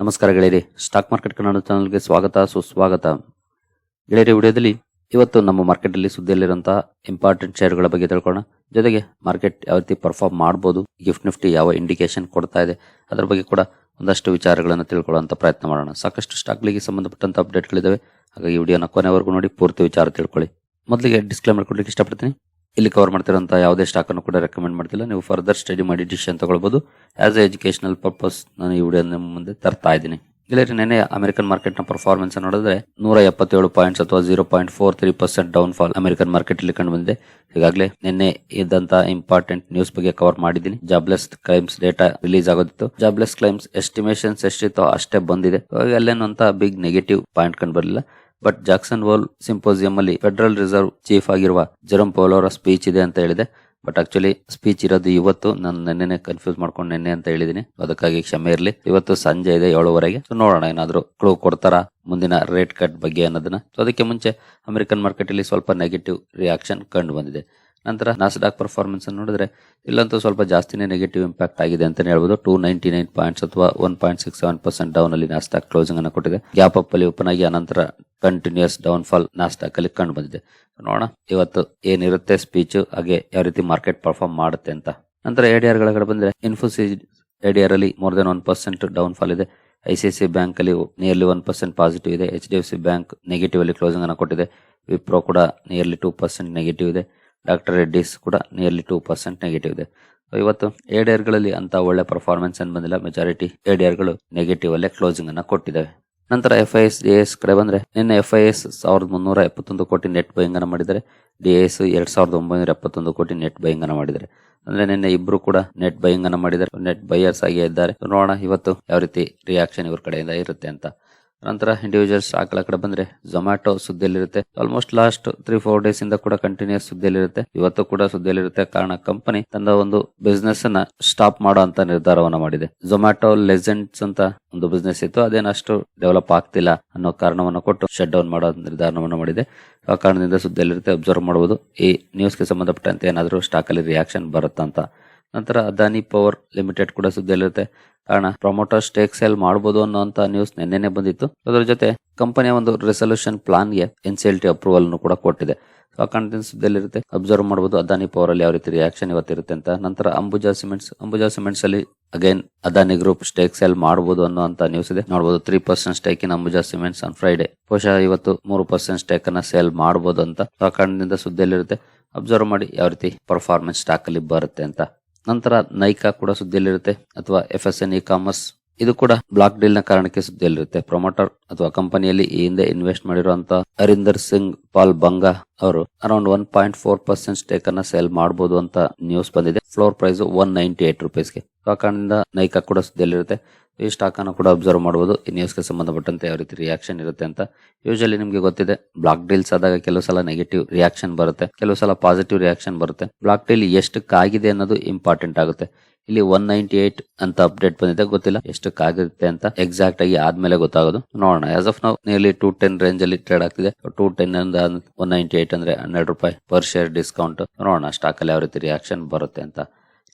ನಮಸ್ಕಾರ ಗೆಳೆಯರಿ. Stock market Kannada ಚಾನಲ್ಗೆ ಸ್ವಾಗತ, ಸುಸ್ವಾಗತ. ಗೆಳೆಯರಿ, ವಿಡಿಯೋದಲ್ಲಿ ಇವತ್ತು ನಮ್ಮ ಮಾರ್ಕೆಟ್ ಅಲ್ಲಿ ಸುದ್ದಿಯಲ್ಲಿರುವಂತಹ ಇಂಪಾರ್ಟೆಂಟ್ ಶೇರ್ಗಳ ಬಗ್ಗೆ ತಿಳ್ಕೊಳ್ಳೋಣ. ಜೊತೆಗೆ ಮಾರ್ಕೆಟ್ ಯಾವ ರೀತಿ ಪರ್ಫಾರ್ಮ್ ಮಾಡಬಹುದು ಗಿಫ್ಟ್ ನಿಫ್ಟಿ ಯಾವ ಇಂಡಿಕೇಶನ್ ಕೊಡ್ತಾ ಇದೆ, ಅದರ ಬಗ್ಗೆ ಕೂಡ ಒಂದಷ್ಟು ವಿಚಾರಗಳನ್ನು ತಿಳ್ಕೊಳ್ಳುವಂಥ ಪ್ರಯತ್ನ ಮಾಡೋಣ. ಸಾಕಷ್ಟು ಸ್ಟಾಕ್ಗಳಿಗೆ ಸಂಬಂಧಪಟ್ಟಂತ ಅಪ್ಡೇಟ್ಗಳಿದ್ದಾವೆ ಹಾಗಾಗಿ ವಿಡಿಯೋನ ಕೊನೆವರೆಗೂ ನೋಡಿ, ಪೂರ್ತಿ ವಿಚಾರ ತಿಳ್ಕೊಳ್ಳಿ. ಮೊದಲಿಗೆ ಡಿಸ್ಕ್ಲೇಮರ್ ಕೊಡ್ಲಿಕ್ಕೆ ಇಷ್ಟಪಡ್ತೀನಿ. ಇಲ್ಲಿ ಕವರ್ ಮಾಡ್ತಿರೋಂಥ ಯಾವುದೇ ಸ್ಟಾಕನ್ನು ಕೂಡ ರೆಕಮೆಂಡ್ ಮಾಡ್ತಿಲ್ಲ. ನೀವು ಫರ್ದರ್ ಸ್ಟಡಿ ಮಾಡಿ ಡಿಸಿಷನ್ ತಗೊಳ್ಬೋದು. ಆಸ್ ಎ ಎಜುಕೇಶನಲ್ ಪರ್ಪಸ್ ನಾನು ಈ ವಿಡಿಯೋ ನಿಮ್ಮ ಮುಂದೆ ತರ್ತಾ ಇದ್ದೀನಿ. ಇಲ್ಲಿ ನೆನೆ ಅಮೆರಿಕನ್ ಮಾರ್ಕೆಟ್ನ ಪರ್ಫಾರ್ಮೆನ್ಸ್ ನೋಡಿದ್ರೆ ನೂರ ಎಪ್ಪತ್ತೇಳು ಪಾಯಿಂಟ್ಸ್ ಅಥವಾ zero point four three percent down fall American market ಇಲ್ಲಿ ಕಂಡು ಬಂದಿದೆ. ಈಗಾಗಲೇ ನಿನ್ನೆ ಇದ್ದಂತ ಇಂಪಾರ್ಟೆಂಟ್ ನ್ಯೂಸ್ ಬಗ್ಗೆ ಕವರ್ ಮಾಡಿದ್ದೀನಿ. ಜಾಬ್ಲೆಸ್ ಕ್ಲೈಮ್ಸ್ ಡೇಟಾ ರಿಲೀಸ್ ಆಗೋದಿತ್ತು. ಜಾಬ್ಲೆಸ್ ಕ್ಲೈಮ್ಸ್ ಎಸ್ಟಿಮೇಷನ್ಸ್ ಎಷ್ಟಿತ್ತೋ ಅಷ್ಟೇ ಬಂದಿದೆ. ಅಲ್ಲೇನಂತ ಬಿಗ್ ನೆಗೆಟಿವ್ ಪಾಯಿಂಟ್ ಕಂಡು ಬರಲಿಲ್ಲ. ಬಟ್ ಜಾಕ್ಸನ್ ವೋಲ್ ಸಿಂಪೋಸಿಯಂ ಅಲ್ಲಿ ಫೆಡರಲ್ ರಿಸರ್ವ್ ಚೀಫ್ ಆಗಿರುವ ಜೆರಮ್ ಪೌಲ್ ಅವರ ಸ್ಪೀಚ್ ಇದೆ ಅಂತ ಹೇಳಿದೆ. ಬಟ್ ಆಕ್ಚುಲಿ ಸ್ಪೀಚ್ ಇರೋದು ಇವತ್ತು ನಾನು ನೆನ್ನೆನೆ ಕನ್ಫ್ಯೂಸ್ ಮಾಡ್ಕೊಂಡು ನೆನ್ನೆ ಅಂತ ಹೇಳಿದೀನಿ. ಅದಕ್ಕಾಗಿ ಕ್ಷಮೆ ಇರಲಿ. ಇವತ್ತು ಸಂಜೆ ಇದೆ ಏಳುವರೆಗೆ. ಸೊ ನೋಡೋಣ ಏನಾದರೂ ಕ್ಲೂ ಕೊಡ್ತಾರಾ ಮುಂದಿನ ರೇಟ್ ಕಟ್ ಬಗ್ಗೆ ಅನ್ನೋದನ್ನ. ಸೊ ಅದಕ್ಕೆ ಮುಂಚೆ ಅಮೆರಿಕನ್ ಮಾರ್ಕೆಟ್ ಅಲ್ಲಿ ಸ್ವಲ್ಪ ನೆಗೆಟಿವ್ ರಿಯಾಕ್ಷನ್ ಕಂಡು ಬಂದಿದೆ. ನಂತರ ನಾಸ್ಡಾಕ್ ಪರ್ಫಾರ್ಮೆನ್ಸ್ ಅನ್ನು ನೋಡಿದ್ರೆ ಇಲ್ಲಂತೂ ಸ್ವಲ್ಪ ಜಾಸ್ತಿನೇ ನೆಗೆಟಿವ್ ಇಂಪ್ಯಾಕ್ಟ್ ಆಗಿದೆ ಅಂತಲೇ ಹೇಳ್ಬೋದು. ಟೂ ನೈಂಟಿ ನೈನ್ ಪಾಯಿಂಟ್ಸ್ ಅಥವಾ one point six seven percent down ಅಲ್ಲಿ ನಾಸ್ಡಾಕ್ ಕ್ಲೋಸಿಂಗ್ ಅನ್ನು ಕೊಟ್ಟಿದೆ. ಗ್ಯಾಪ್ ಅಪ್ ಅಲ್ಲಿ ಓಪನ್ ಆಗಿ ಅನಂತರ ಕಂಟಿನ್ಯೂಸ್ ಡೌನ್ ಫಾಲ್ ನಾಸ್ಡಾಕ್ ಅಲ್ಲಿ ಕಂಡು ಬಂದಿದೆ. ನೋಡೋಣ. ಇವತ್ತು ಏನಿರುತ್ತೆ ಸ್ಪೀಚ್ ಹಾಗೆ ಯಾವ ರೀತಿ ಮಾರ್ಕೆಟ್ ಪರ್ಫಾರ್ಮ್ ಮಾಡುತ್ತೆ ಅಂತ. ನಂತರ ಎಡಿಆರ್ಗಳ ಬಂದ್ರೆ ಇನ್ಫೋಸಿಸ್ ಎಡಿಆರ್ ಅಲ್ಲಿ more than one percent down fall ಇದೆ ಐಸಿಐಸಿ ಬ್ಯಾಂಕ್ ಅಲ್ಲಿ ನಿಯರ್ಲಿ ಒನ್ ಪರ್ಸೆಂಟ್ ಪಾಸಿಟಿವ್ ಇದೆ. H D F C bank negative ಅಲ್ಲಿ ಕ್ಲೋಸಿಂಗ್ ಅನ್ನು ಕೊಟ್ಟಿದೆ. ವಿಪ್ರೋ ಕೂಡ ನಿಯರ್ಲಿ ಟೂ ಪರ್ಸೆಂಟ್ ನೆಗೆಟಿವ್ ಇದೆ. ಡಾಕ್ಟರ್ ರೆಡ್ಡಿಸ್ ಕೂಡ ನಿಯರ್ಲಿ ಟೂ ಪರ್ಸೆಂಟ್ ನೆಗೆಟಿವ್ ಇದೆ. ಇವತ್ತು ಏಡಿಯರ್ಗಳಲ್ಲಿ ಗಳಲ್ಲಿ ಅಂತ ಒಳ್ಳೆ ಪರ್ಫಾರ್ಮೆನ್ಸ್ ಏನು ಬಂದಿಲ್ಲ. ಮೆಜಾರಿಟಿ ಗಳು ನೆಗೆಟಿವ್ ಅಲ್ಲೇ ಕ್ಲೋಸಿಂಗ್ ಅನ್ನ ಕೊಟ್ಟಿದ್ದಾವೆ. ನಂತರ F I S D S ಕಡೆ ಬಂದ್ರೆ ನಿನ್ನೆ ಎಫ್ ಐ ಎಸ್ ಸಾವಿರದ ಮುನ್ನೂರ ಎಪ್ಪತ್ತೊಂದು ಕೋಟಿ ನೆಟ್ ಬೈಯಿಂಗ್ ಅನ್ನ ಮಾಡಿದರೆ ಡಿ ಎಸ್ ಎರಡ್ ಸಾವಿರದ ಒಂಬೈನೂರ ಎಪ್ಪತ್ತೊಂದು ಕೋಟಿ ನೆಟ್ ಬೈಯಿಂಗ್ ಅನ್ನ ಮಾಡಿದ್ದಾರೆ. ಅಂದ್ರೆ ನಿನ್ನೆ ಇಬ್ರು ಕೂಡ ನೆಟ್ ಬೈಯಿಂಗ್ ಅನ್ನ ಮಾಡಿದರೆ ನೆಟ್ ಬೈಯರ್ಸ್ ಆಗಿ ಇದ್ದಾರೆ. ನೋಡೋಣ ಇವತ್ತು ಯಾವ ರೀತಿ ರಿಯಾಕ್ಷನ್ ಇವ್ರ ಕಡೆಯಿಂದ ಇರುತ್ತೆ ಅಂತ. ನಂತರ ಇಂಡಿವಿಜುವಲ್ ಸ್ಟಾಕ್ ಕಡೆ ಬಂದ್ರೆ Zomato ಸುದ್ದಿಯಲ್ಲಿರುತ್ತೆ. Almost last three four days ಇಂದ ಕೂಡ ಕಂಟಿನ್ಯೂಸ್ ಸುದ್ದಿಯಲ್ಲಿರುತ್ತೆ. ಇವತ್ತು ಕೂಡ ಸುದ್ದಿಯಲ್ಲಿರುತ್ತೆ. ಕಾರಣ ಕಂಪನಿ ತನ್ನ ಒಂದು ಬಿಸ್ನೆಸ್ ಅನ್ನ ಸ್ಟಾಪ್ ಮಾಡೋ ಅಂತ ನಿರ್ಧಾರವನ್ನ ಮಾಡಿದೆ. ಝೊಮ್ಯಾಟೊ ಲೆಜೆಂಡ್ಸ್ ಅಂತ ಒಂದು ಬಿಸ್ನೆಸ್ ಇತ್ತು. ಅದೇನಷ್ಟು ಡೆವಲಪ್ ಆಗ್ತಿಲ್ಲ ಅನ್ನೋ ಕಾರಣವನ್ನು ಕೊಟ್ಟು ಶಟ್ ಡೌನ್ ಮಾಡೋ ನಿರ್ಧಾರವನ್ನು ಮಾಡಿದೆ. ಆ ಕಾರಣದಿಂದ ಸುದ್ದಿಯಲ್ಲಿರುತ್ತೆ. ಅಬ್ಸರ್ವ್ ಮಾಡಬಹುದು ಈ ನ್ಯೂಸ್ಗೆ ಸಂಬಂಧಪಟ್ಟಂತೆ ಏನಾದರೂ ಸ್ಟಾಕ್ ಅಲ್ಲಿ ರಿಯಾಕ್ಷನ್ ಬರುತ್ತಾ ಅಂತ ನಂತರ ಅದಾನಿ ಪವರ್ ಲಿಮಿಟೆಡ್ ಕೂಡ ಸುದ್ದಿಯಲ್ಲಿರುತ್ತೆ. ಕಾರಣ ಪ್ರಮೋಟರ್ ಸ್ಟೇಕ್ ಸೇಲ್ ಮಾಡಬಹುದು ಅನ್ನೋಂತ ನ್ಯೂಸ್ ನಿನ್ನೆನೆ ಬಂದಿತ್ತು. ಅದರ ಜೊತೆ ಕಂಪನಿಯ ಒಂದು resolution ಪ್ಲಾನ್ಗೆ N C L T approval ಕೂಡ ಕೊಟ್ಟಿದೆ. ಆ ಸುದ್ದಿಯಲ್ಲಿರುತ್ತೆ ಅಬ್ಸರ್ವ್ ಮಾಡಬಹುದು ಅದಾನಿ ಪವರ್ ಅಲ್ಲಿ ಯಾವ ರೀತಿ ರಿಯಾಕ್ಷನ್ ಇವತ್ತಿರುತ್ತೆ ಅಂತ. ನಂತರ ಅಂಬುಜಾ ಸಿಮೆಂಟ್ಸ್ ಅಂಬುಜಾ ಸಿಮೆಂಟ್ಸ್ ಅಲ್ಲಿ again Adani group stake sale ಮಾಡಬಹುದು ಅನ್ನೋ ನ್ಯೂಸ್ ಇದೆ. ನೋಡಬಹುದು three percent stake in Ambuja cements on Friday ಬಹುಶಃ ಇವತ್ತು ಮೂರು ಪರ್ಸೆಂಟ್ ಸ್ಟೇಕ್ ಅನ್ನ ಸೇಲ್ ಮಾಡಬಹುದು ಅಂತ. ಆ ಸುದ್ದಿಯಲ್ಲಿರುತ್ತೆ ಅಬ್ಸರ್ವ್ ಮಾಡಿ ಯಾವ ರೀತಿ ಪರ್ಫಾರ್ಮೆನ್ಸ್ ಸ್ಟಾಕ್ ಅಲ್ಲಿ ಬರುತ್ತೆ ಅಂತ. ನಂತರ ನೈಕಾ ಕೂಡ ಸುದ್ದಿಯಲ್ಲಿರುತ್ತೆ, ಅಥವಾ F S N E commerce ಇದು ಕೂಡ ಬ್ಲಾಕ್ ಡೀಲ್ನ ಕಾರಣಕ್ಕೆ ಸುದ್ದಿಯಲ್ಲಿರುತ್ತೆ. ಪ್ರೊಮೋಟರ್ ಅಥವಾ ಕಂಪನಿಯಲ್ಲಿ ಈ ಹಿಂದೆ ಇನ್ವೆಸ್ಟ್ ಮಾಡಿರುವಂತ ಹರಿಂದರ್ ಸಿಂಗ್ ಪಾಲ್ ಬಂಗಾ ಅವರು around one point four percent stake ಅನ್ನ ಸೇಲ್ ಮಾಡಬಹುದು ಅಂತ ನ್ಯೂಸ್ ಬಂದಿದೆ. Floor price one ninety eight ರುಪೀಸ್ಗೆ. ಆ ಕಾರಣದಿಂದ ನೈಕಾ ಕೂಡ ಸುದ್ದಿಯಲ್ಲಿರುತ್ತೆ. ಈ ಸ್ಟಾಕನ್ನು ಕೂಡ ಅಬ್ಸರ್ವ್ ಮಾಡ್ಬೋದು. ಈ ನ್ಯೂಸ್ಗೆ ಸಂಬಂಧಪಟ್ಟಂತೆ ಯಾವ ರೀತಿ ರಿಯಾಕ್ಷನ್ ಇರುತ್ತೆ ಅಂತ ಯೂಶಲಿ ನಿಮಗೆ ಗೊತ್ತಿದೆ. ಬ್ಲಾಕ್ ಡೀಲ್ಸ್ ಆದಾಗ ಕೆಲವು ಸಲ ನೆಗೆಟಿವ್ ರಿಯಾಕ್ಷನ್ ಬರುತ್ತೆ. ಕೆಲವು ಸಲ ಪಾಸಿಟಿವ್ ರಿಯಾಕ್ಷನ್ ಬರುತ್ತೆ. ಬ್ಲಾಕ್ ಡೀಲ್ ಎಷ್ಟಕ್ಕಾಗಿದೆ ಅನ್ನೋದು ಇಂಪಾರ್ಟೆಂಟ್ ಆಗುತ್ತೆ. ಇಲ್ಲಿ ಒನ್ ನೈಂಟಿ ಏಟ್ ಅಂತ ಅಪ್ಡೇಟ್ ಬಂದಿದೆ. ಗೊತ್ತಿಲ್ಲ ಎಷ್ಟಕ್ಕಾಗುತ್ತೆ ಅಂತ ಎಕ್ಸಾಕ್ಟ್ ಆಗಿ ಆದ್ಮೇಲೆ ಗೊತ್ತಾಗೋದು. ನೋಡೋಣ. ಆಸ್ ಆಫ್ ನಾವು ನಿಯರ್ಲಿ ಟೂ ಟೆನ್ ರೇಂಜ್ ಅಲ್ಲಿ ಟ್ರೇಡ್ ಆಗ್ತಿದೆ. Two ten one ninety eight ಅಂದ್ರೆ ಹನ್ನೆರಡು ರೂಪಾಯಿ ಪರ್ ಶೇರ್ ಡಿಸ್ಕೌಂಟ್ ನೋಡೋಣ ಸ್ಟಾಕ್ ಅಲ್ಲಿ ಯಾವ ರೀತಿ ರಿಯಾಕ್ಷನ್ ಬರುತ್ತೆ ಅಂತ.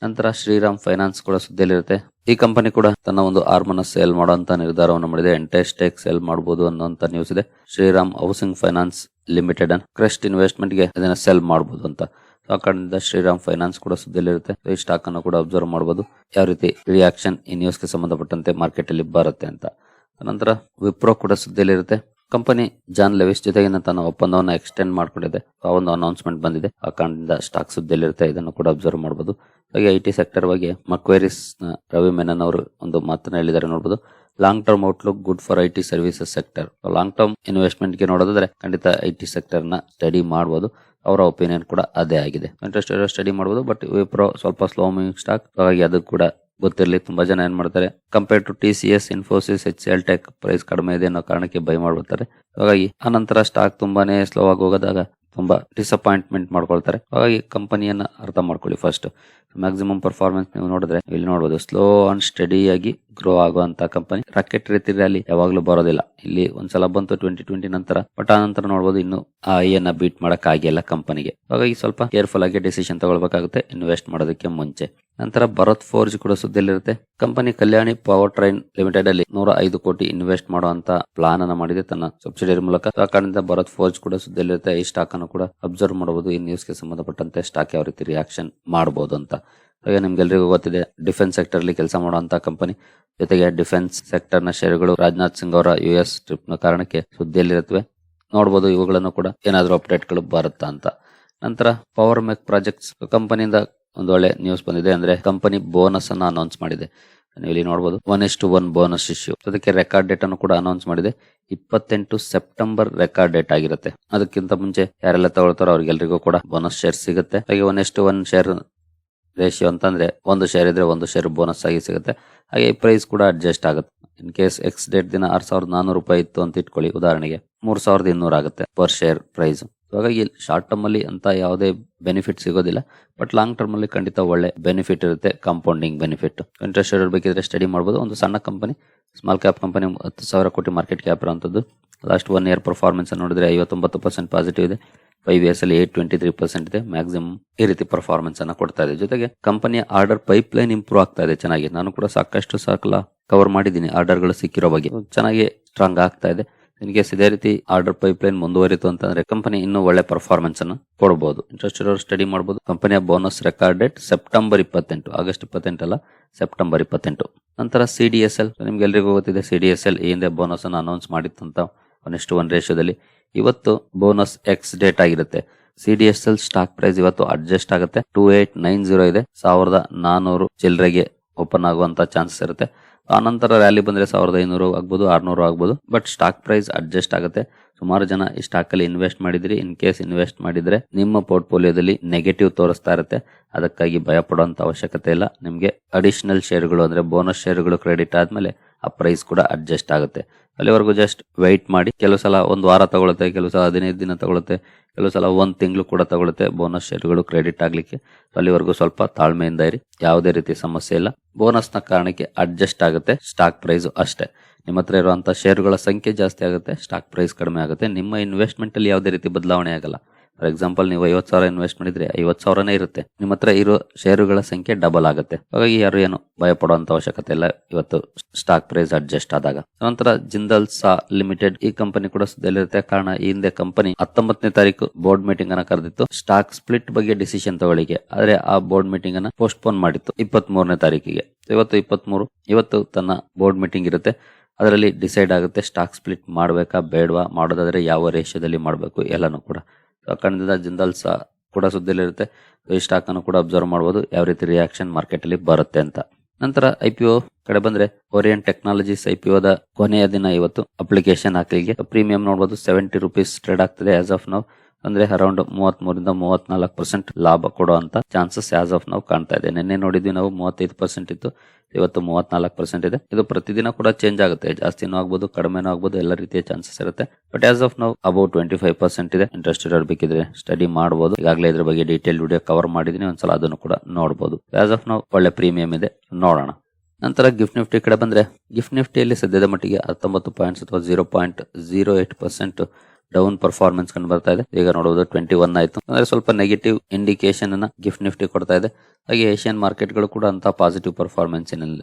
ನಂತರ ಶ್ರೀರಾಮ್ ಫೈನಾನ್ಸ್ ಕೂಡ ಸುದ್ದಿಯಲ್ಲಿರುತ್ತೆ. ಈ ಕಂಪನಿ ಕೂಡ ತನ್ನ ಒಂದು ಆರ್ಮ್ ಅನ್ನ ಸೇಲ್ ಮಾಡುವಂತ ನಿರ್ಧಾರವನ್ನು ಮಾಡಿದೆ. ಎಂಟೆಸ್ಟೇಕ್ ಸ್ಟೇಕ್ ಸೇಲ್ ಮಾಡಬಹುದು ಅನ್ನೋಂತ ನ್ಯೂಸ್ ಇದೆ. ಶ್ರೀರಾಮ್ ಹೌಸಿಂಗ್ ಫೈನಾನ್ಸ್ ಲಿಮಿಟೆಡ್ ಅನ್ ಕ್ರೆಸ್ಟ್ ಇನ್ವೆಸ್ಟ್ಮೆಂಟ್ಗೆ ಇದನ್ನ ಸೆಲ್ ಮಾಡಬಹುದು ಅಂತ. ಆ ಕಾರಣದಿಂದ ಶ್ರೀರಾಮ್ ಫೈನಾನ್ಸ್ ಕೂಡ ಸುದ್ದಿಯಲ್ಲಿರುತ್ತೆ. ಈ ಸ್ಟಾಕ್ ಅನ್ನು ಕೂಡ ಅಬ್ಸರ್ವ್ ಮಾಡಬಹುದು ಯಾವ ರೀತಿ ರಿಯಾಕ್ಷನ್ ಈ ನ್ಯೂಸ್ಗೆ ಸಂಬಂಧಪಟ್ಟಂತೆ ಮಾರ್ಕೆಟ್ ಅಲ್ಲಿ ಬರುತ್ತೆ ಅಂತ. ನಂತರ ವಿಪ್ರೋ ಕೂಡ ಸುದ್ದಿಯಲ್ಲಿರುತ್ತೆ. ಕಂಪನಿ ಜಾನ್ ಲೆವಿಸ್ ಜೊತೆಗಿನ ತನ್ನ ಒಪ್ಪಂದವನ್ನು ಎಕ್ಸ್ಟೆಂಡ್ ಮಾಡಿಕೊಂಡಿದೆ. ಆ ಒಂದು ಅನೌನ್ಸ್ಮೆಂಟ್ ಬಂದಿದೆ. ಆ ಕಾರಣದಿಂದ ಸ್ಟಾಕ್ ಸುದ್ದಿಯಲ್ಲಿರುತ್ತೆ ಇದನ್ನು ಕೂಡ ಅಬ್ಸರ್ವ್ ಮಾಡಬಹುದು ಹಾಗೆ ಐ ಟಿ ಸೆಕ್ಟರ್ ಬಗ್ಗೆ ಮಕ್ವೇರಿಸ್ ರವಿ ಮೆನನ್ ಅವರು ಒಂದು ಮಾತನ್ನ ಹೇಳಿದ್ದಾರೆ ನೋಡಬಹುದು long term outlook good for I T services sector. Long term ಇನ್ವೆಸ್ಟ್ಮೆಂಟ್ಗೆ ನೋಡೋದಾದ್ರೆ ಖಂಡಿತ ಐ ಟಿ ಸೆಕ್ಟರ್ನ ಸ್ಟಡಿ ಮಾಡಬಹುದು ಅವರ ಒಪಿನಿಯನ್ ಕೂಡ ಅದೇ ಆಗಿದೆ. ಇಂಟ್ರೆಸ್ಟ್ ಸ್ಟಡಿ ಮಾಡಬಹುದು ಬಟ್ ವಿಪ್ರೋ ಸ್ವಲ್ಪ ಸ್ಲೋ ಮೂವಿಂಗ್ ಸ್ಟಾಕ್. ಹಾಗಾಗಿ ಅದು ಕೂಡ ಗೊತ್ತಿರಲಿ, ತುಂಬಾ ಜನ ಏನ್ ಮಾಡ್ತಾರೆ compare to T C S Infosys H L tech price ಕಡಿಮೆ ಇದೆ ಅನ್ನೋ ಕಾರಣಕ್ಕೆ ಬೈ ಮಾಡ್ಬಿಡ್ತಾರೆ. ಹಾಗಾಗಿ ಆನಂತರ ಸ್ಟಾಕ್ ತುಂಬಾನೇ ಸ್ಲೋ ಆಗಿ ಹೋಗೋದಾಗ ತುಂಬಾ ಡಿಸಪಾಯಿಂಟ್ಮೆಂಟ್ ಮಾಡ್ಕೊಳ್ತಾರೆ. ಹಾಗಾಗಿ ಕಂಪನಿಯನ್ನ ಅರ್ಥ ಮಾಡ್ಕೊಳ್ಳಿ ಫಸ್ಟ್ ಮ್ಯಾಕ್ಸಿಮಮ್ ಪರ್ಫಾರ್ಮೆನ್ಸ್ ನೀವು ನೋಡಿದ್ರೆ, ಇಲ್ಲಿ ನೋಡಬಹುದು ಸ್ಲೋ ಅಂಡ್ ಸ್ಟಡಿ ಆಗಿ ಗ್ರೋ ಆಗುವಂತ ಕಂಪನಿ ರಾಕೆಟ್ ರೀತಿ ರ್ಯಾಲಿ ಯಾವಾಗ್ಲೂ ಬರೋದಿಲ್ಲ. ಇಲ್ಲಿ ಒಂದ್ಸಲ ಬಂತು ಟ್ವೆಂಟಿ ಟ್ವೆಂಟಿ ನಂತರ ಬಟ್ ಆ ನಂತರ ನೋಡಬಹುದು ಇನ್ನು ಆ ಐಯನ್ನ ಬೀಟ್ ಮಾಡಕ್ ಆಗಿಲ್ಲ ಕಂಪನಿಗೆ ಹಾಗಾಗಿ ಸ್ವಲ್ಪ ಕೇರ್ಫುಲ್ ಆಗಿ ಡಿಸಿಷನ್ ತಗೊಳ್ಬೇಕಾಗುತ್ತೆ. ಇನ್ವೆಸ್ಟ್ ಮಾಡೋದಕ್ಕೆ ಮುಂಚೆ. ನಂತರ ಭರತ್ ಫೋರ್ಜ್ ಕೂಡ ಸುದ್ದಿಯಲ್ಲಿರುತ್ತೆ. Company Kalyani power train limited ಅಲ್ಲಿ ನೂರ ಐದು ಕೋಟಿ ಇನ್ವೆಸ್ಟ್ ಮಾಡುವಂತ ಪ್ಲಾನ್ ಅನ್ನ ಮಾಡಿದೆ. ತನ್ನ ಸಬ್ಸಿಡಿಯರಿ ಮೂಲಕ. ಆ ಕಾರಣದಿಂದ ಭರತ್ ಫೋರ್ಜ್ ಕೂಡ ಸುದ್ದಿಯಲ್ಲಿರುತ್ತೆ. ಈ ಸ್ಟಾಕ್ ಅನ್ನು ಕೂಡ ಅಬ್ಸರ್ವ್ ಮಾಡಬಹುದು ಈ ನ್ಯೂಸ್ಗೆ ಸಂಬಂಧಪಟ್ಟಂತೆ ಸ್ಟಾಕ್ ಯಾವ ರೀತಿ ರಿಯಾಕ್ಷನ್ ಮಾಡಬಹುದು ಅಂತ. ಹಾಗೆ ನಿಮ್ಗೆಲ್ರಿಗೂ ಗೊತ್ತಿದೆ ಡಿಫೆನ್ಸ್ ಸೆಕ್ಟರ್ ಅಲ್ಲಿ ಕೆಲಸ ಮಾಡುವಂತ ಕಂಪನಿ ಜೊತೆಗೆ ಡಿಫೆನ್ಸ್ ಸೆಕ್ಟರ್ನ ಶೇರುಗಳು ರಾಜನಾಥ್ ಸಿಂಗ್ ಅವರ ಯು ಎಸ್ ಟ್ರಿಪ್ನ ಕಾರಣಕ್ಕೆ ಸುದ್ದಿಯಲ್ಲಿರುತ್ತವೆ. ನೋಡಬಹುದು ಇವುಗಳನ್ನು ಕೂಡ ಏನಾದರೂ ಅಪ್ಡೇಟ್ಗಳು ಬರುತ್ತಾ ಅಂತ. ನಂತರ ಪವರ್ ಮೆಕ್ ಪ್ರಾಜೆಕ್ಟ್ಸ್ ಕಂಪನಿಯಿಂದ ಒಂದು ಒಳ್ಳೆ ನ್ಯೂಸ್ ಬಂದಿದೆ ಅಂದ್ರೆ ಕಂಪನಿ ಬೋನಸ್ ಅನ್ನ ಅನೌನ್ಸ್ ಮಾಡಿದೆ. ನೀವು ಇಲ್ಲಿ ನೋಡಬಹುದು one is to one bonus issue ಅದಕ್ಕೆ ರೆಕಾರ್ಡ್ ಡೇಟ್ ಅನ್ನು ಕೂಡ ಅನೌನ್ಸ್ ಮಾಡಿದೆ. ಇಪ್ಪತ್ತೆಂಟು ಸೆಪ್ಟೆಂಬರ್ ರೆಕಾರ್ಡ್ ಡೇಟ್ ಆಗಿರುತ್ತೆ. ಅದಕ್ಕಿಂತ ಮುಂಚೆ ಯಾರೆಲ್ಲ ತಗೊಳ್ತಾರೋ ಅವ್ರಿಗೆಲ್ರಿಗೂ ಕೂಡ ಬೋನಸ್ ಶೇರ್ ಸಿಗುತ್ತೆ. ಹಾಗೆ one is to one share ratio ಅಂತಂದ್ರೆ ಒಂದು ಶೇರ್ ಇದ್ರೆ ಒಂದು ಶೇರ್ ಬೋನಸ್ ಆಗಿ ಸಿಗುತ್ತೆ. ಹಾಗೆ ಪ್ರೈಸ್ ಕೂಡ ಅಡ್ಜಸ್ಟ್ ಆಗುತ್ತೆ. ಇನ್ ಕೇಸ್ ಎಕ್ಸ್ ಡೇಟ್ ದಿನ ಆರ್ ಸಾವಿರದ ನಾನೂರು ರೂಪಾಯಿ ಇತ್ತು ಅಂತ ಇಟ್ಕೊಳ್ಳಿ. ಉದಾಹರಣೆಗೆ ಮೂರ್ ಸಾವಿರದ ಇನ್ನೂರು ಆಗುತ್ತೆ ಪರ್ ಶೇರ್ ಪ್ರೈಸ್ ಹಾಗಾಗಿ ಶಾರ್ಟ್ ಟರ್ಮ್ ಅಲ್ಲಿ ಅಂತ ಯಾವುದೇ ಬೆನಿಫಿಟ್ ಸಿಗೋದಿಲ್ಲ. ಬಟ್ ಲಾಂಗ್ ಟರ್ಮ್ ಅಲ್ಲಿ ಖಂಡಿತ ಒಳ್ಳೆ ಬೆನಿಫಿಟ್ ಇರುತ್ತೆ ಕಾಂಪೌಂಡಿಂಗ್ ಬೆನಿಫಿಟ್ ಇಂಟ್ರೆಸ್ಟ್ ಬೇಕಿದ್ರೆ ಸ್ಟಡಿ ಮಾಡಬಹುದು ಒಂದು ಸಣ್ಣ ಕಂಪನಿ ಸ್ಮಾಲ್ ಕ್ಯಾಪ್ ಕಂಪನಿ ಹತ್ತು ಸಾವಿರ ಕೋಟಿ ಮಾರ್ಕೆಟ್ ಕ್ಯಾಪ್ ಇರುವಂತದ್ದು. ಲಾಸ್ಟ್ ಒನ್ ಇಯರ್ ಪರ್ಫಾರ್ಮೆನ್ಸ್ ನೋಡಿದ್ರೆ ಐವತ್ತೊಂಬತ್ತು ಪರ್ಸೆಂಟ್ ಪಾಸಿಟಿವ್ ಇದೆ. ಫೈವ್ ಇಯರ್ಸ್ ಅಲ್ಲಿ ಏಟ್ ಟ್ವೆಂಟಿ ತ್ರೀ ಪರ್ಸೆಂಟ್ ಇದೆ. ಮ್ಯಾಕ್ಸಿಮಮ್ ಈ ರೀತಿ ಪರ್ಫಾರ್ಮೆನ್ಸ್ ಅನ್ನ ಕೊಡ್ತಾ ಇದೆ. ಜೊತೆಗೆ ಕಂಪನಿಯ ಆರ್ಡರ್ ಪೈಪ್ ಲೈನ್ ಇಂಪ್ರೂವ್ ಆಗ್ತಾ ಇದೆ ಚೆನ್ನಾಗಿ. ನಾನು ಕೂಡ ಸಾಕಷ್ಟು ಸಾಕಲ ಕವರ್ ಮಾಡಿದ್ದೀನಿ ಆರ್ಡರ್ಗಳು ಸಿಕ್ಕಿರೋ ಬಗ್ಗೆ. ಚೆನ್ನಾಗಿ ಸ್ಟ್ರಾಂಗ್ ಆಗ್ತಾ ಇದೆ. ಕೇಸ್ ಇದೇ ರೀತಿ ಆರ್ಡರ್ ಪೈಪ್ ಲೈನ್ ಮುಂದುವರಿತು ಅಂತಂದ್ರೆ ಕಂಪನಿ ಇನ್ನೂ ಒಳ್ಳೆ ಪರ್ಫಾರ್ಮೆನ್ಸ್ ಅನ್ನು ಕೊಡಬಹುದು ಇಂಟ್ರೆಸ್ಟ್ ಇರೋರು ಸ್ಟಡಿ ಮಾಡಬಹುದು ಕಂಪನಿಯ ಬೋನಸ್ ರೆಕಾರ್ಡ್ ಡೇಟ್ ಸೆಪ್ಟೆಂಬರ್ ಇಪ್ಪತ್ತೆಂಟು ಆಗಸ್ಟ್ ಇಪ್ಪತ್ತೆಂಟು ಅಲ್ಲ ಸೆಪ್ಟೆಂಬರ್ ಇಪ್ಪತ್ತೆಂಟು. ನಂತರ ಸಿ ಡಿ ಎಸ್ ಎಲ್ ನಿಮ್ಗೆ ಎಲ್ರಿಗೂ ಗೊತ್ತಿದೆ ಸಿ ಡಿ ಎಸ್ ಎಲ್ ಈ ಹಿಂದೆ ಬೋನಸ್ ಅನ್ನು ಅನೌನ್ಸ್ ಮಾಡಿತ್ತು ಅಂತ ಒನ್ ಒನ್ ರೇಷಿಯೋದಲ್ಲಿ. ಇವತ್ತು ಬೋನಸ್ ಎಕ್ಸ್ ಡೇಟ್ ಆಗಿರುತ್ತೆ. C D S L stock price ಇವತ್ತು ಅಡ್ಜಸ್ಟ್ ಆಗುತ್ತೆ. ಟೂ ಏಟ್ ನೈನ್ ಜೀರೋ ಇದೆ. ಸಾವಿರದ ನಾನೂರು ಚಿಲ್ಲರೆಗೆ ಓಪನ್ ಆಗುವಂತ ಚಾನ್ಸಸ್ ಇರುತ್ತೆ. ಆ ನಂತರ ರ್ಯಾಲಿ ಬಂದ್ರೆ ಸಾವಿರದ ಐನೂರು ಆಗ್ಬೋದು, ಆರ್ನೂರು ಆಗ್ಬೋದು. ಬಟ್ ಸ್ಟಾಕ್ ಪ್ರೈಸ್ ಅಡ್ಜಸ್ಟ್ ಆಗುತ್ತೆ. ಸುಮಾರು ಜನ ಈ ಸ್ಟಾಕ್ ಅಲ್ಲಿ ಇನ್ವೆಸ್ಟ್ ಮಾಡಿದ್ರಿ. ಇನ್ ಕೇಸ್ ಇನ್ವೆಸ್ಟ್ ಮಾಡಿದ್ರೆ ನಿಮ್ಮ ಪೋರ್ಟ್ಫೋಲಿಯೋದಲ್ಲಿ ನೆಗೆಟಿವ್ ತೋರಿಸ್ತಾ ಇರುತ್ತೆ. ಅದಕ್ಕಾಗಿ ಭಯ ಪಡುವಂತ ಅವಶ್ಯಕತೆ ಇಲ್ಲ. ನಿಮಗೆ ಅಡಿಷನಲ್ ಶೇರ್ಗಳು ಅಂದ್ರೆ ಬೋನಸ್ ಶೇರ್ಗಳು ಕ್ರೆಡಿಟ್ ಆದ್ಮೇಲೆ ಆ ಪ್ರೈಸ್ ಕೂಡ ಅಡ್ಜಸ್ಟ್ ಆಗುತ್ತೆ. ಅಲ್ಲಿವರೆಗೂ ಜಸ್ಟ್ ವೆಯ್ಟ್ ಮಾಡಿ, ಕೆಲವು ಸಲ ಒಂದು ವಾರ ತಗೊಳುತ್ತೆ, ಕೆಲವು ಸಲ ಹದಿನೈದು ದಿನ ತಗೊಳುತ್ತೆ, ಕೆಲವು ಸಲ ಒಂದು ತಿಂಗಳು ಕೂಡ ತಗೊಳುತ್ತೆ ಬೋನಸ್ ಶೇರ್ಗಳು ಕ್ರೆಡಿಟ್ ಆಗಲಿಕ್ಕೆ. ಅಲ್ಲಿವರೆಗೂ ಸ್ವಲ್ಪ ತಾಳ್ಮೆಯಿಂದ ಇರಿ, ಯಾವುದೇ ರೀತಿ ಸಮಸ್ಯೆ ಇಲ್ಲ. ಬೋನಸ್ನ ಕಾರಣಕ್ಕೆ ಅಡ್ಜಸ್ಟ್ ಆಗುತ್ತೆ ಸ್ಟಾಕ್ ಪ್ರೈಸ್ ಅಷ್ಟೇ. ನಿಮ್ಮ ಹತ್ರ ಇರುವಂಥ ಶೇರುಗಳ ಸಂಖ್ಯೆ ಜಾಸ್ತಿ ಆಗುತ್ತೆ ಸ್ಟಾಕ್ ಪ್ರೈಸ್ ಕಡಿಮೆ ಆಗುತ್ತೆ. ನಿಮ್ಮ ಇನ್ವೆಸ್ಟ್ಮೆಂಟ್ ಅಲ್ಲಿ ಯಾವುದೇ ರೀತಿ ಬದಲಾವಣೆ ಆಗಲ್ಲ. ಫಾರ್ ಎಕ್ಸಾಂಪಲ್ ನೀವು ಐವತ್ತು ಸಾವಿರ ಇನ್ವೆಸ್ಟ್ ಮಾಡಿದ್ರೆ ಐವತ್ತು ಸಾವಿರನೇ ಇರುತ್ತೆ. ನಿಮ್ಮ ಹತ್ರ ಇರೋ ಶೇರುಗಳ ಸಂಖ್ಯೆ ಡಬಲ್ ಆಗುತ್ತೆ. ಹಾಗಾಗಿ ಯಾರು ಏನು ಭಯ ಪಡುವಂತ ಅವಶ್ಯಕತೆ ಇಲ್ಲ. ಇವತ್ತು ಸ್ಟಾಕ್ ಪ್ರೈಸ್ ಅಡ್ಜಸ್ಟ್ ಆದಾಗ. ನಂತರ ಜಿಂದಲ್ ಸಾ ಲಿಮಿಟೆಡ್ ಈ ಕಂಪನಿ ಕೂಡ ಸುದ್ದಿಯಲ್ಲಿರುತ್ತೆ. ಕಾರಣ ಈ ಹಿಂದೆ ಕಂಪನಿ ಹತ್ತೊಂಬತ್ತನೇ ತಾರೀಕು ಬೋರ್ಡ್ ಮೀಟಿಂಗ್ ಅನ್ನ ಕರೆದಿತ್ತು. ಸ್ಟಾಕ್ ಸ್ಪ್ಲಿಟ್ ಬಗ್ಗೆ ಡಿಸಿಷನ್ ತಗೊಳ್ಳಿಕ್ಕೆ. ಆದ್ರೆ ಆ ಬೋರ್ಡ್ ಮೀಟಿಂಗ್ ಅನ್ನ ಪೋಸ್ಟ್ ಪೋನ್ ಮಾಡಿತ್ತು ಇಪ್ಪತ್ತ್ ಮೂರನೇ ತಾರೀಕಿಗೆ ಇವತ್ತು ಇಪ್ಪತ್ತ್ ಮೂರು ಇವತ್ತು ತನ್ನ ಬೋರ್ಡ್ ಮೀಟಿಂಗ್ ಇರುತ್ತೆ. ಅದರಲ್ಲಿ ಡಿಸೈಡ್ ಆಗುತ್ತೆ ಸ್ಟಾಕ್ ಸ್ಪ್ಲಿಟ್ ಮಾಡಬೇಕಾ ಬೇಡವಾ? ಮಾಡೋದಾದ್ರೆ ಯಾವ ರೇಷ್ಯದಲ್ಲಿ ಮಾಡಬೇಕು? ಎಲ್ಲನೂ ಕೂಡ. ಆ ಜಿಂದಲ್ ಸಹ ಕೂಡ ಸುದ್ದಿಲಿರುತ್ತೆ ಈ ಸ್ಟಾಕ್ ಅನ್ನು ಕೂಡ ಅಬ್ಸರ್ವ್ ಮಾಡಬಹುದು ಯಾವ ರೀತಿ ರಿಯಾಕ್ಷನ್ ಮಾರ್ಕೆಟ್ ಅಲ್ಲಿ ಬರುತ್ತೆ ಅಂತ. ನಂತರ ಐ ಪಿ ಕಡೆ ಬಂದ್ರೆ ಓರಿಯನ್ ಟೆಕ್ನಾಲಜೀಸ್ ಐ ಪಿ ಕೊನೆಯ ದಿನ ಇವತ್ತು ಅಪ್ಲಿಕೇಶನ್ ಹಾಕಲಿಕ್ಕೆ ಪ್ರೀಮಿಯಂ ನೋಡಬಹುದು ಸೆವೆಂಟಿ ರುಪೀಸ್ ಟ್ರೇಡ್ ಆಗ್ತದೆ ಆಸ್ ಆಫ್ ನೌ ಅಂದ್ರೆ ಅರೌಂಡ್ ಮೂವತ್ತ್ ಮೂರಿಂದ ಮೂವತ್ನಾಲ್ಕು ಪರ್ಸೆಂಟ್ ಲಾಭ ಕೊಡುವಂತ ಚಾನ್ಸಸ್ ಆಸ್ ಆಫ್ ನಾವು ಕಾಣ್ತಾ ಇದೆ. ನಿನ್ನೆ ನೋಡಿದ್ವಿ ನಾವು ಮೂವತ್ತೈದು ಪರ್ಸೆಂಟ್ ಇತ್ತು, ಇವತ್ತು ಮೂವತ್ನಾಲ್ಕು ಪರ್ಸೆಂಟ್ ಇದೆ. ಇದು ಪ್ರತಿದಿನ ಕೂಡ ಚೇಂಜ್ ಆಗುತ್ತೆ. ಜಾಸ್ತಿನೂ ಆಗ್ಬೋದು, ಕಡಿಮೆನೂ ಆಗ್ಬೋದು, ಎಲ್ಲ ರೀತಿಯ ಚಾನ್ಸಸ್ ಇರುತ್ತೆ. ಬಟ್ ಆಸ್ ಆಫ್ ನಾವು ಅಬೌಟ್ ಟ್ವೆಂಟಿ ಫೈವ್ ಪರ್ಸೆಂಟ್ ಇದೆ ಇಂಟ್ರೆಸ್ಟ್ ಬೇಕಿದ್ರೆ ಸ್ಟಡಿ ಮಾಡಬಹುದು ಈಗಾಗಲೇ ಇದ್ರ ಬಗ್ಗೆ ಡೀಟೇಲ್ ವಿಡಿಯೋ ಕವರ್ ಮಾಡಿದೀನಿ ಒಂದ್ಸಲ ಅದನ್ನು ಕೂಡ ನೋಡಬಹುದು ಆಸ್ ಆಫ್ ನಾವು ಒಳ್ಳೆ ಪ್ರೀಮಿಯಂ ಇದೆ. ನೋಡೋಣ. ನಂತರ ಗಿಫ್ಟ್ ನಿಫ್ಟಿ ಕಡೆ ಬಂದ್ರೆ ಗಿಫ್ಟ್ ನಿಫ್ಟಿಯಲ್ಲಿ ಸದ್ಯದ ಮಟ್ಟಿಗೆ ಹತ್ತೊಂಬತ್ತು ಪಾಯಿಂಟ್ಸ್ ಅಥವಾ zero point zero eight percent down performance ಕಂಡು ಬರ್ತಾ ಇದೆ. ಈಗ ನೋಡುವುದು ಟ್ವೆಂಟಿ ಒನ್ ಆಯಿತು. ಅಂದ್ರೆ ಸ್ವಲ್ಪ ನೆಗೆಟಿವ್ ಇಂಡಿಕೇಶನ್ ಅನ್ನ ಗಿಫ್ಟ್ ನಿಫ್ಟಿ ಕೊಡ್ತಾ ಇದೆ. ಹಾಗೆ ಏಷ್ಯನ್ ಮಾರ್ಕೆಟ್ಗಳು ಕೂಡ ಅಂತ ಪಾಸಿಟಿವ್ ಪರ್ಫಾರ್ಮೆನ್ಸ್ ಏನಿಲ್ಲ.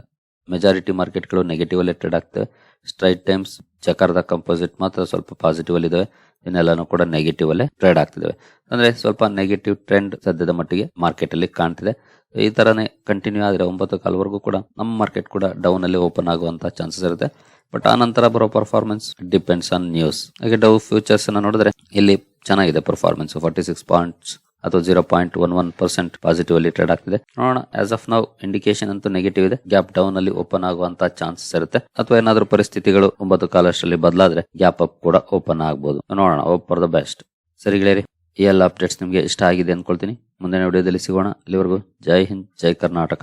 ಮೆಜಾರಿಟಿ ಮಾರ್ಕೆಟ್ಗಳು ನೆಗೆಟಿವ್ ಅಲ್ಲಿ ಟ್ರೇಡ್ ಆಗ್ತವೆ. ಸ್ಟ್ರೈಟ್ ಟೈಮ್ಸ್ ಚಕರ್ದ ಕಂಪೋಸಿಟ್ ಮಾತ್ರ ಸ್ವಲ್ಪ ಪಾಸಿಟಿವ್ ಅಲ್ಲಿ ಇದಾವೆ ಇನ್ನೆಲ್ಲಾನು ಕೂಡ ನೆಗೆಟಿವ್ ಅಲ್ಲೇ ಟ್ರೇಡ್ ಆಗ್ತಿದ್ದಾವೆ ಅಂದ್ರೆ ಸ್ವಲ್ಪ ನೆಗೆಟಿವ್ ಟ್ರೆಂಡ್ ಸದ್ಯದ ಮಟ್ಟಿಗೆ ಮಾರ್ಕೆಟ್ ಅಲ್ಲಿ ಕಾಣ್ತಿದೆ. ಈ ತರನೇ ಕಂಟಿನ್ಯೂ ಆದ್ರೆ ಒಂಬತ್ತು ಕಾಲ್ವರೆಗೂ ಕೂಡ ನಮ್ಮ ಮಾರ್ಕೆಟ್ ಕೂಡ ಡೌನ್ ಅಲ್ಲಿ ಓಪನ್ ಆಗುವಂತ ಚಾನ್ಸಸ್ ಇರುತ್ತೆ. ಬಟ್ ಆ ಬರೋ ಪರ್ಫಾರ್ಮೆನ್ಸ್ ಡಿಪೆಂಡ್ಸ್ ಆನ್ ನ್ಯೂಸ್ ಹಾಗೆ ಡೌ ಫ್ಯೂಚರ್ಸ್ ಅನ್ನ ನೋಡಿದ್ರೆ ಇಲ್ಲಿ ಚೆನ್ನಾಗಿದೆ ಪರ್ಫಾರ್ಮೆನ್ಸ್ ಫಾರ್ಟಿ ಸಿಕ್ಸ್ ಪಾಯಿಂಟ್ಸ್ ಅಥವಾ zero point one one percent positive ಅಲ್ಲಿ ಟ್ರೇಡ್ ಆಗ್ತಿದೆ. ನೋಡೋಣ ಆಸ್ ಆಫ್ ನೌ ಇಂಡಿಕೇಶನ್ ಅಂತೂ ನೆಗೆಟಿವ್ ಇದೆ. ಗ್ಯಾಪ್ ಡೌನ್ ಅಲ್ಲಿ ಓಪನ್ ಆಗುವಂತ ಚಾನ್ಸಸ್ ಇರುತ್ತೆ. ಅಥವಾ ಏನಾದ್ರೂ ಪರಿಸ್ಥಿತಿಗಳು ಒಂಬತ್ತು ಕಾಲಷ್ಟರಲ್ಲಿ ಬದಲಾದ್ರೆ ಗ್ಯಾಪ್ ಅಪ್ ಕೂಡ ಓಪನ್ ಆಗಬಹುದು ನೋಡೋಣ ಓಪ್ ಫಾರ್ ದ ಬೆಸ್ಟ್ ಸರಿ ಗೆಳೆಯರಿ, ಈ ಎಲ್ಲ ಅಪ್ಡೇಟ್ಸ್ ನಿಮಗೆ ಇಷ್ಟ ಆಗಿದೆ ಅನ್ಕೊಳ್ತೀನಿ. ಮುಂದಿನ ವಿಡಿಯೋದಲ್ಲಿ ಸಿಗೋಣ. ಇಲ್ಲಿವರೆಗೂ ಜೈ ಹಿಂದ್, ಜೈ ಕರ್ನಾಟಕ.